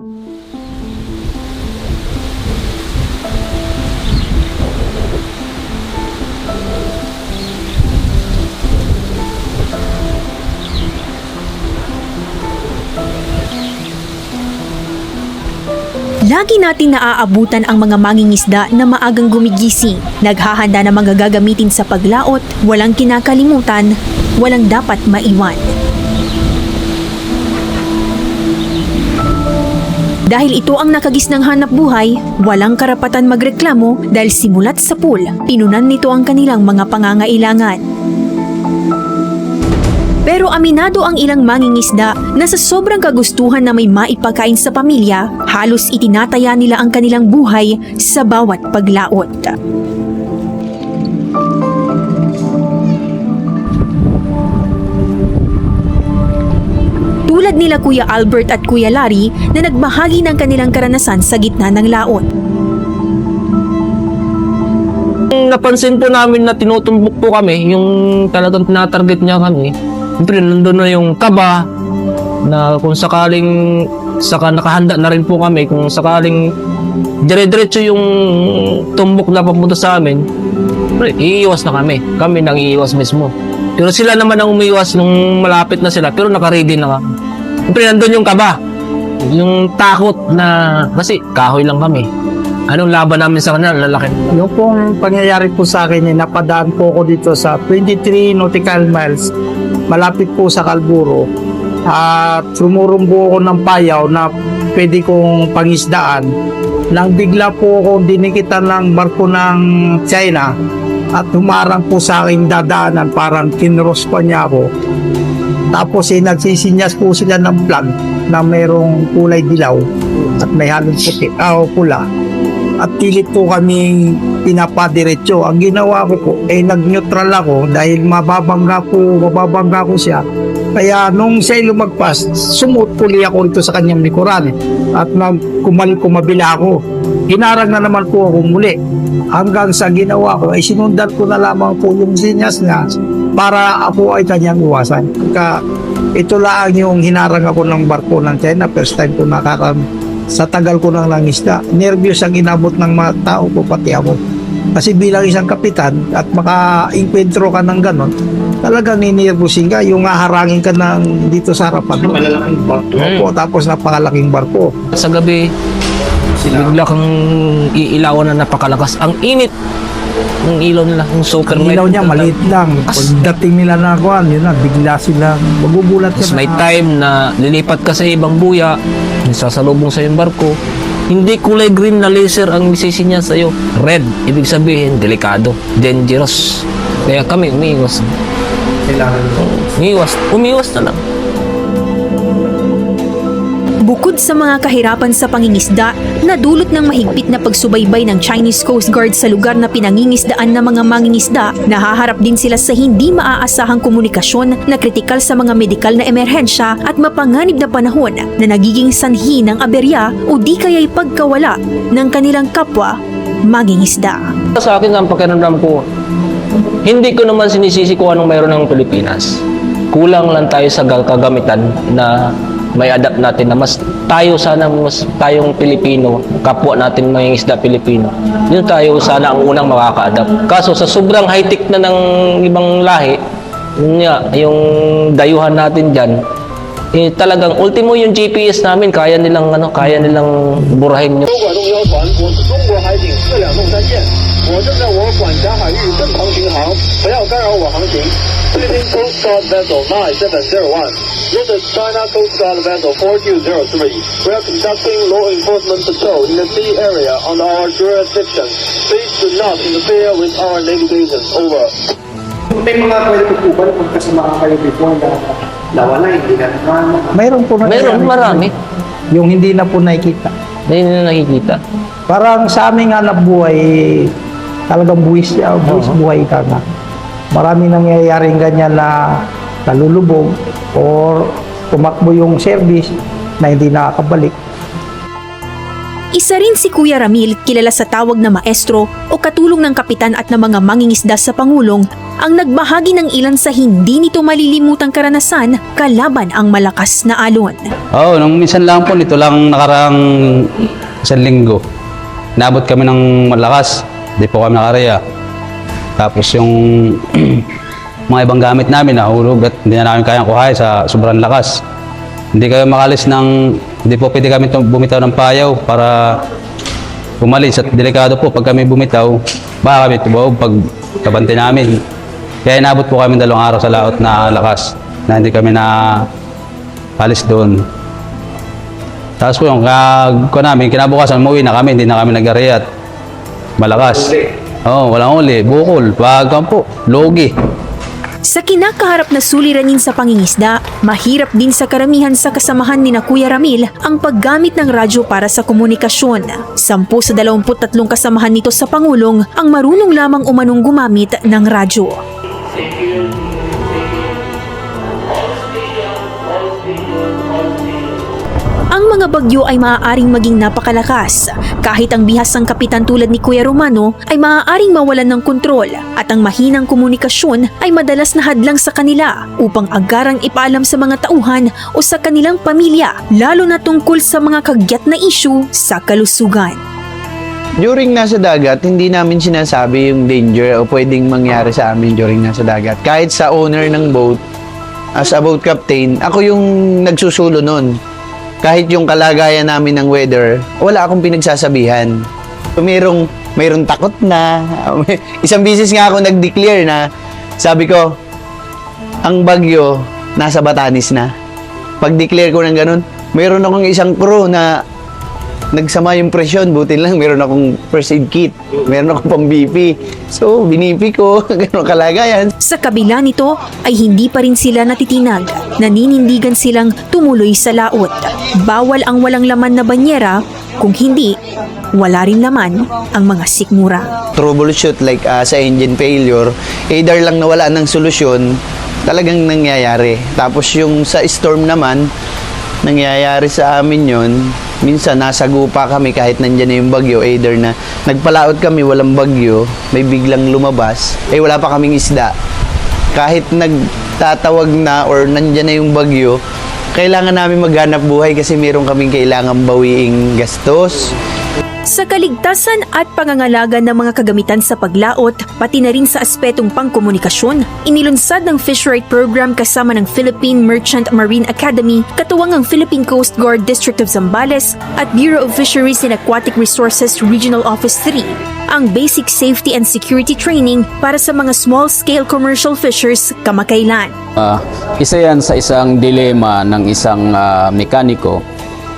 Lagi nating naaabutan ang mga mangingisda na maagang gumigising, naghahanda ng mga gagamitin sa paglaot, walang kinakalimutan, walang dapat maiwan. Dahil ito ang nakagisnang hanap buhay, walang karapatan magreklamo dahil simulat sa pool, pinunan nito ang kanilang mga pangangailangan. Pero aminado ang ilang mangingisda na sa sobrang kagustuhan na may maipakain sa pamilya, halos itinataya nila ang kanilang buhay sa bawat paglaot. Nila Kuya Albert at Kuya Larry na nagbahagi ng kanilang karanasan sa gitna ng laot. napansin po namin na tinutumbok po kami, yung talagang tinatarget niya kami. Siyempre, nandun na yung kaba na kung sakaling saka nakahanda na rin po kami kung sakaling dire-diretso yung tumbok na papunta sa amin iiwas na kami kami nang iiwas mismo pero sila naman ang umiiwas nung malapit na sila pero nakaready na kami siyempre nandun yung kaba yung takot na kasi kahoy lang kami anong laban namin sa kanila lalaki Yung pong pangyayari po sa akin, eh, napadaan po ako dito sa 23 nautical miles, malapit po sa Kalburo. At sumurumbo ako ng payaw na pwede kong pangisdaan. Nang bigla po ako dinikitan ng barko ng China at humarang po sa aking dadaanan, parang kinros pa niya ako. Tapos eh, nagsisinyas po sila ng flag na mayroong kulay dilaw at may halong puti, ah, pula at pilit po kami pinapadiretso. Ang ginawa ko po, eh nag-neutral ako dahil mababangga po, mababangga ko siya. Kaya nung siya lumagpas, sumutpuli ako rito sa kanyang likuran. At nang kumali kumabila ako. Hinarang na naman po ako muli. Hanggang sa ginawa ko, ay sinundan ko na lamang po yung sinyas niya para ako ay kanyang iwasan. Kaya ito lang yung hinarang ako ng barko ng China. First time ko nakakaroon sa tagal ko nang langisda, nervyos ang inabot ng mga tao ko, pati ako. Kasi bilang isang kapitan at maka-inkwentro ka ng ganon, talagang ninervosin ka, yung haharangin ka ng dito sa harapan mo. Malalaking barko. Opo, tapos napakalaking barko. sa gabi, bigla kang iilawan na napakalakas. Ang init ng ilaw nila, yung super Ang ilaw niya maliit lang. Pagdating nila na kuhan, yun na, bigla silang magugulat ka na. may time na lilipat ka sa ibang buya, sasalubong sa yung barko, hindi kulay green na laser ang nisisinya sa iyo. Red, ibig sabihin, delikado, dangerous. Kaya kami umiiwas. Kailangan Umiiwas, umiiwas na lang. Bukod sa mga kahirapan sa pangingisda, nadulot ng mahigpit na pagsubaybay ng Chinese Coast Guard sa lugar na pinangingisdaan ng mga mangingisda, nahaharap din sila sa hindi maaasahang komunikasyon na kritikal sa mga medikal na emerhensya at mapanganib na panahon na nagiging sanhi ng aberya o di kaya'y pagkawala ng kanilang kapwa mangingisda. Sa akin, ang pakiramdam ko, hindi ko naman sinisisi kung anong mayroon ng Pilipinas. Kulang lang tayo sa kagamitan na may adapt natin na mas tayo sana mas tayong Pilipino, kapwa natin mga isda Pilipino. Yun tayo sana ang unang makaka-adapt. Kaso sa sobrang high-tech na ng ibang lahi, yun nga, yung dayuhan natin diyan, eh, talagang ultimo yung GPS namin kaya nilang ano kaya nilang burahin yung 多管动标船，我是中国海警四两重三线，我正在我管辖海域正常巡航，不要干扰我航行。Philippine Coast Guard vessel 9701. This is China Coast Guard vessel 4203. We are conducting law enforcement patrol in the sea area on our jurisdiction. Please do not interfere with our navigation. Over. May mga kwento po ba kung kasama kayo before na nawala, hindi na Mayroon po na Meron marami. Yung hindi na po nakikita. Hindi na nakikita. Parang sa aming hanap buhay, talagang buwis, uh, buwis buhay ka nga. Maraming nangyayaring ganyan na nalulubog or tumakbo yung service na hindi nakakabalik. Isa rin si Kuya Ramil kilala sa tawag na maestro o katulong ng kapitan at ng mga mangingisda sa Pangulong ang nagbahagi ng ilan sa hindi nito malilimutang karanasan kalaban ang malakas na alon. Oo, nung minsan lang po, nito lang nakarang isang linggo. Nabot kami ng malakas. Di po kami nakaraya. Tapos yung mga ibang gamit namin nahulog at hindi na namin kayang kuhay sa sobrang lakas. Hindi kayo makalis ng, hindi po pwede kami bumitaw ng payaw para umalis at delikado po pag kami bumitaw, baka kami tubaw pag kabante namin. Kaya inabot po kami dalawang araw sa laot na lakas na hindi kami na alis doon. Tapos po yung kag ko namin, kinabukasan umuwi na kami, hindi na kami nag-ariyat. Malakas. Oo, oh, walang uli. Bukol. Bagang po. Logi. Sa kinakaharap na suliranin sa pangingisda, mahirap din sa karamihan sa kasamahan ni na Kuya Ramil ang paggamit ng radyo para sa komunikasyon. Sampu sa 23 kasamahan nito sa Pangulong ang marunong lamang umanong gumamit ng radyo. Ang mga bagyo ay maaaring maging napakalakas. Kahit ang bihasang kapitan tulad ni Kuya Romano ay maaaring mawalan ng kontrol at ang mahinang komunikasyon ay madalas na hadlang sa kanila upang agarang ipaalam sa mga tauhan o sa kanilang pamilya lalo na tungkol sa mga kagyat na issue sa kalusugan. During nasa dagat, hindi namin sinasabi yung danger o pwedeng mangyari sa amin during nasa dagat. Kahit sa owner ng boat, as a boat captain, ako yung nagsusulo nun. Kahit yung kalagayan namin ng weather, wala akong pinagsasabihan. So, mayroong, mayroong takot na. Isang bisis nga ako nag-declare na, sabi ko, ang bagyo, nasa Batanis na. Pag-declare ko ng ganun, mayroon akong isang crew na nagsama yung presyon, buti lang meron akong first aid kit, meron akong pang BP. So, binipi ko, ganun kalagayan. Sa kabila nito ay hindi pa rin sila natitinag. Naninindigan silang tumuloy sa laot. Bawal ang walang laman na banyera, kung hindi, wala rin laman ang mga sikmura. Troubleshoot like ah, sa engine failure, either lang nawala ng solusyon, talagang nangyayari. Tapos yung sa storm naman, nangyayari sa amin yon minsan nasa gupa kami kahit nandyan na yung bagyo either na nagpalaot kami walang bagyo may biglang lumabas eh wala pa kaming isda. Kahit nagtatawag na or nandyan na yung bagyo kailangan namin maghanap buhay kasi meron kaming kailangan bawiing gastos Sa kaligtasan at pangangalaga ng mga kagamitan sa paglaot, pati na rin sa aspetong pangkomunikasyon, inilunsad ng Fisherite Program kasama ng Philippine Merchant Marine Academy, katuwang ang Philippine Coast Guard District of Zambales at Bureau of Fisheries and Aquatic Resources Regional Office 3, ang Basic Safety and Security Training para sa mga small-scale commercial fishers kamakailan. Ah, isa yan sa isang dilema ng isang ah, mekaniko.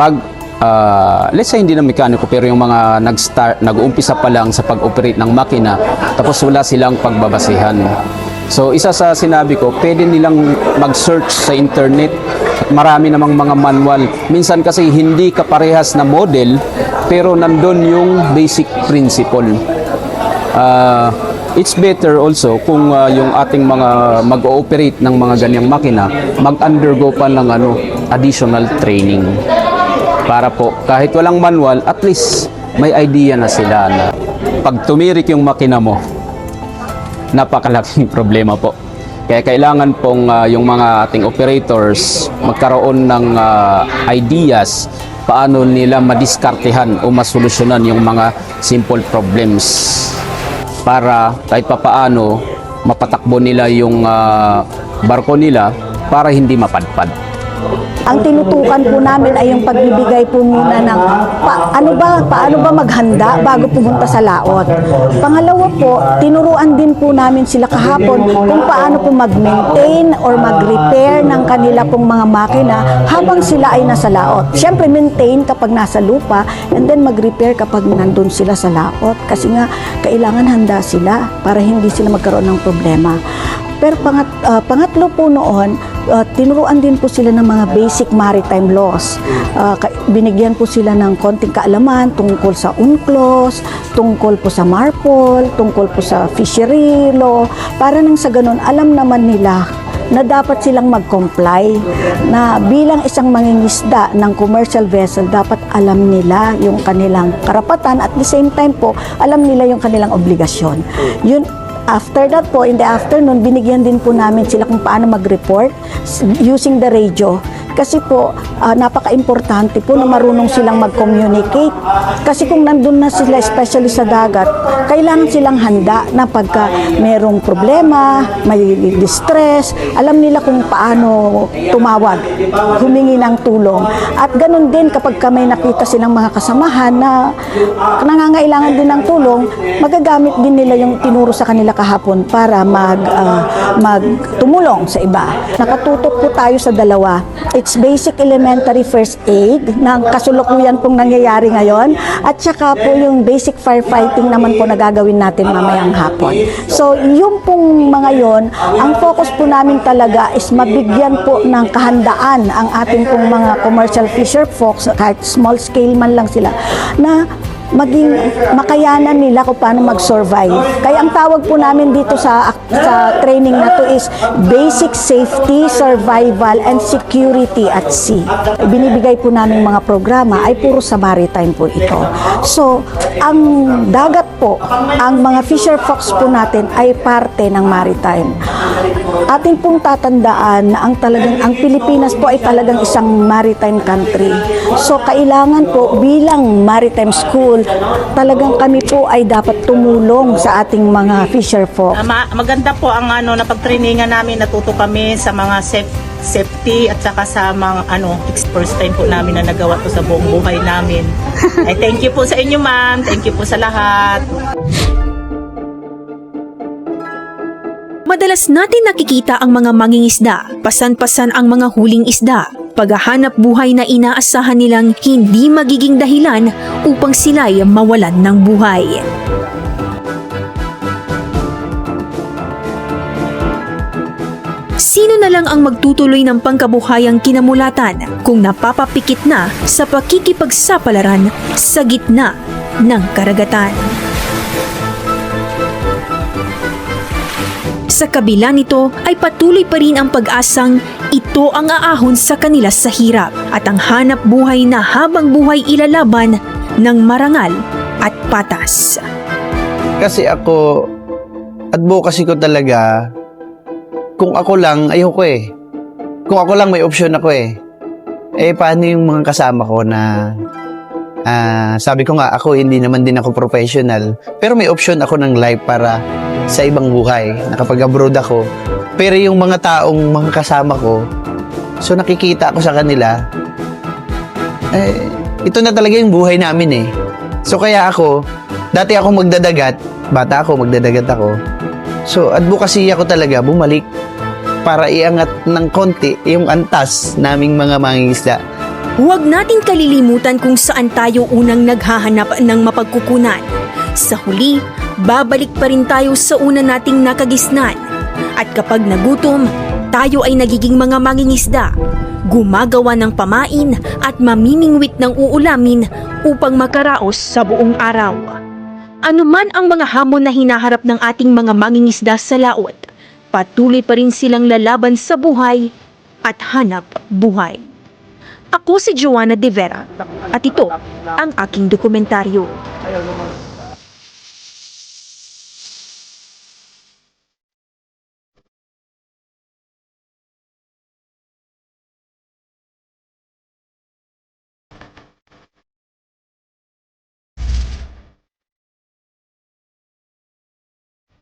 Pag, ah, let's say hindi na mekaniko, pero yung mga nag-start, nag-uumpisa pa lang sa pag-operate ng makina, tapos wala silang pagbabasihan. So, isa sa sinabi ko, pwede nilang mag-search sa internet. Marami namang mga manual. Minsan kasi hindi kaparehas na model, pero nandun yung basic principle. Ah, it's better also kung ah, yung ating mga mag-ooperate ng mga ganyang makina mag-undergo pa ng ano additional training para po kahit walang manual at least may idea na sila na pag tumirik yung makina mo napakalaking problema po kaya kailangan pong ah, yung mga ating operators magkaroon ng ah, ideas paano nila madiskartehan o masolusyonan yung mga simple problems para kahit papaano mapatakbo nila yung ah, barko nila para hindi mapadpad. Ang tinutukan po namin ay yung pagbibigay po muna ng pa, ano ba, paano ba maghanda bago pumunta sa laot. Pangalawa po, tinuruan din po namin sila kahapon kung paano po mag-maintain or mag-repair ng kanila pong mga makina habang sila ay nasa laot. Siyempre, maintain kapag nasa lupa and then mag-repair kapag nandun sila sa laot. Kasi nga, kailangan handa sila para hindi sila magkaroon ng problema. Pero pangat, ah, pangatlo po noon, ah, tinuruan din po sila ng mga basic maritime laws. Ka- binigyan po sila ng konting kaalaman tungkol sa UNCLOS, tungkol po sa MARPOL, tungkol po sa fishery law, para nang sa ganun, alam naman nila na dapat silang mag-comply na bilang isang mangingisda ng commercial vessel dapat alam nila yung kanilang karapatan at the same time po alam nila yung kanilang obligasyon. Yun After that po, in the afternoon, binigyan din po namin sila kung paano mag-report using the radio. Kasi po, ah, napaka-importante po na marunong silang mag-communicate. Kasi kung nandun na sila, especially sa dagat, kailangan silang handa na pagka merong problema, may distress, alam nila kung paano tumawag, humingi ng tulong. At ganun din kapag ka may nakita silang mga kasamahan na nangangailangan din ng tulong, magagamit din nila yung tinuro sa kanila kahapon para mag, ah, magtumulong sa iba. Nakatutok po tayo sa dalawa. It's basic elementary first aid ng kasulukuyan pong nangyayari ngayon at saka po yung basic firefighting naman po na gagawin natin mamayang hapon. So yung pong mga yon, ang focus po namin talaga is mabigyan po ng kahandaan ang ating pong mga commercial fisher folks kahit small scale man lang sila na maging makayanan nila kung paano mag-survive. Kaya ang tawag po namin dito sa sa training na to is basic safety, survival, and security at sea. Binibigay po namin mga programa ay puro sa maritime po ito. So, ang dagat po, ang mga fisher folks po natin ay parte ng maritime. Ating pong tatandaan na ang talagang ang Pilipinas po ay talagang isang maritime country. So kailangan po bilang maritime school, talagang kami po ay dapat tumulong sa ating mga fisher folk. Ah, ma- maganda po ang ano na pagtrainingan namin natuto kami sa mga safe, safety at saka sa mga ano first time po namin na nagawa to sa buong buhay namin. Ay thank you po sa inyo ma'am. Thank you po sa lahat. Madalas natin nakikita ang mga mangingisda, pasan-pasan ang mga huling isda, paghahanap buhay na inaasahan nilang hindi magiging dahilan upang sila'y mawalan ng buhay. Sino na lang ang magtutuloy ng pangkabuhayang kinamulatan kung napapapikit na sa pakikipagsapalaran sa gitna ng karagatan? Sa kabila nito ay patuloy pa rin ang pag-asang ito ang aahon sa kanila sa hirap at ang hanap buhay na habang buhay ilalaban ng marangal at patas. Kasi ako, advocacy ko talaga, kung ako lang, ayoko eh. Kung ako lang, may option ako eh. Eh, paano yung mga kasama ko na, ah, sabi ko nga, ako hindi naman din ako professional, pero may option ako ng life para sa ibang buhay. Nakapag-abroad ako. Pero yung mga taong mga kasama ko, so nakikita ako sa kanila, eh, ito na talaga yung buhay namin eh. So kaya ako, dati ako magdadagat, bata ako, magdadagat ako. So advocacy ako talaga, bumalik para iangat ng konti yung antas naming mga mangingisda. Huwag nating kalilimutan kung saan tayo unang naghahanap ng mapagkukunan. Sa huli, babalik pa rin tayo sa una nating nakagisnan. At kapag nagutom, tayo ay nagiging mga mangingisda, gumagawa ng pamain at mamimingwit ng uulamin upang makaraos sa buong araw. Ano man ang mga hamon na hinaharap ng ating mga mangingisda sa laot, patuloy pa rin silang lalaban sa buhay at hanap buhay. Ako si Joanna De Vera at ito ang aking dokumentaryo.